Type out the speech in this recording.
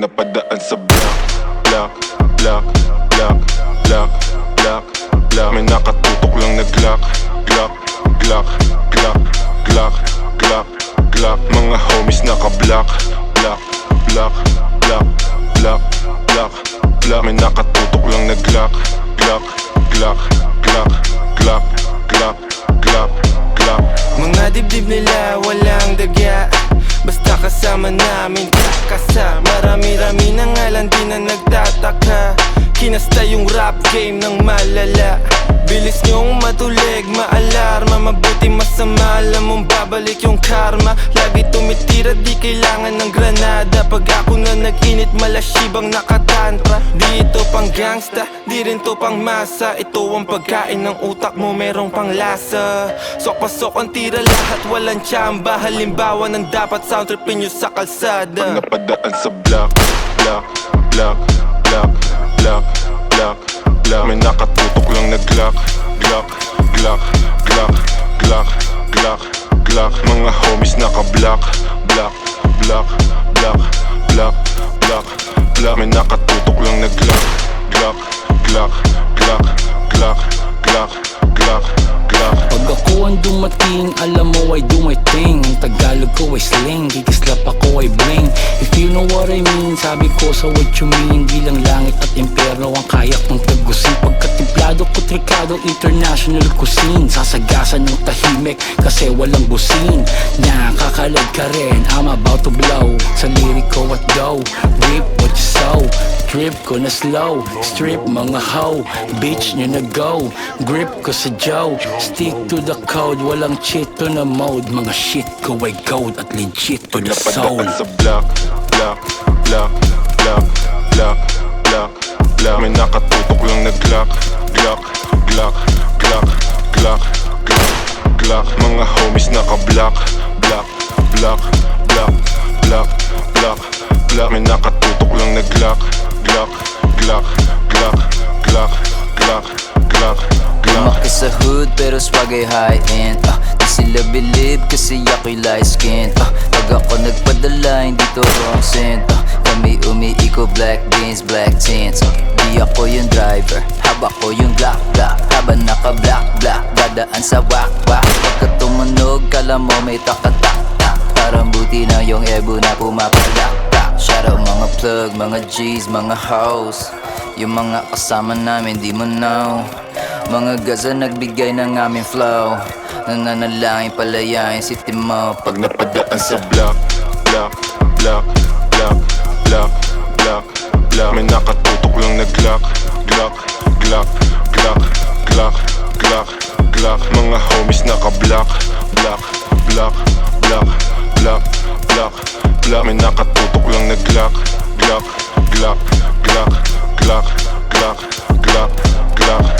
napadaan sa block Block, block, block, block, block, block May nakatutok lang na Glock Glock, Glock, Glock, Glock, Glock, Glock Mga homies naka-block Block, block, block, block, block, block May nakatutok lang na Glock Glock, Glock, Glock, Glock, Glock, Glock, Glock Mga dibdib nila walang dagya Basta kasama namin kakasa Marami-rami na nga lang di na nagtataka. Kinasta yung rap game ng malala. Bilis nyong matulig, maalarma. Mabuti masama, alam mong babalik yung karma. Lagi tumitira, di kailangan ng granada. Pag ako na nag-init, malashibang nakatantra. Di ito pang gangsta, di rin to pang masa. Ito ang pagkain ng utak mo, merong pang lasa. Sok pasok ang tira lahat, walang tsamba. Halimbawa ng dapat sound tripin nyo sa kalsada. Napadaan sa block, block, block, block, block, block, block. May nakatutok lang na Glock, Glock, Glock, Glock, Glock, Glock, Glock. Mga homies naka-block, May nakatutok lang na Ang dumating, alam mo my thing. Ang Tagalog ko ay slang, kikislap ako ay bling. If you know what I mean, sabi ko sa what you mean? Di lang langit at impyerno ang kaya kong tagusin. Pagkatimplado ko trikado, international cuisine. Sasagasan ng tahimik kasi walang busin. Nakakalag ka rin, I'm about to blow Sa lirik ko at go, rip what you sow Trip ko na slow, strip mga hoe. Bitch nyo na go, grip ko sa Joe. Stick to the code, walang cheat to na mode. Mga shit ko ay gold at legit to the soul. Sa block, block, block, block, block, block, block May nakatutok lang na Glock, Glock, Glock, Glock, Glock, Glock, Glock. Mga homies naka-block, block, block, block, block, block, block May Hood pero swag ay high-end ah, Di sila believe kasi ako'y light skin ah, Pag ako nagpadala hindi to wrong scent. Ah, Kami umiiko black beans, black tints ah, Di ako yung driver, haba ko yung glock glock. Habang naka black black, dadaan sa wak wak Pagka tumunog, kala mo may takatak tak. Parang buti na yung ebo na pumapadak tak. Shout out mga plug, mga G's, mga hoes. Yung mga kasama namin di mo know mga gaza nagbigay ng aming flow Nananalangin palayain si Timo Pag napadaan sa block, block, block, block, block, block, block May nakatutok lang na Glock, Glock, Glock, Glock, Glock, Glock, Glock Mga homies naka-block, block, block, block, block, block, block May nakatutok lang na Glock, Glock, Glock, Glock, Glock, Glock,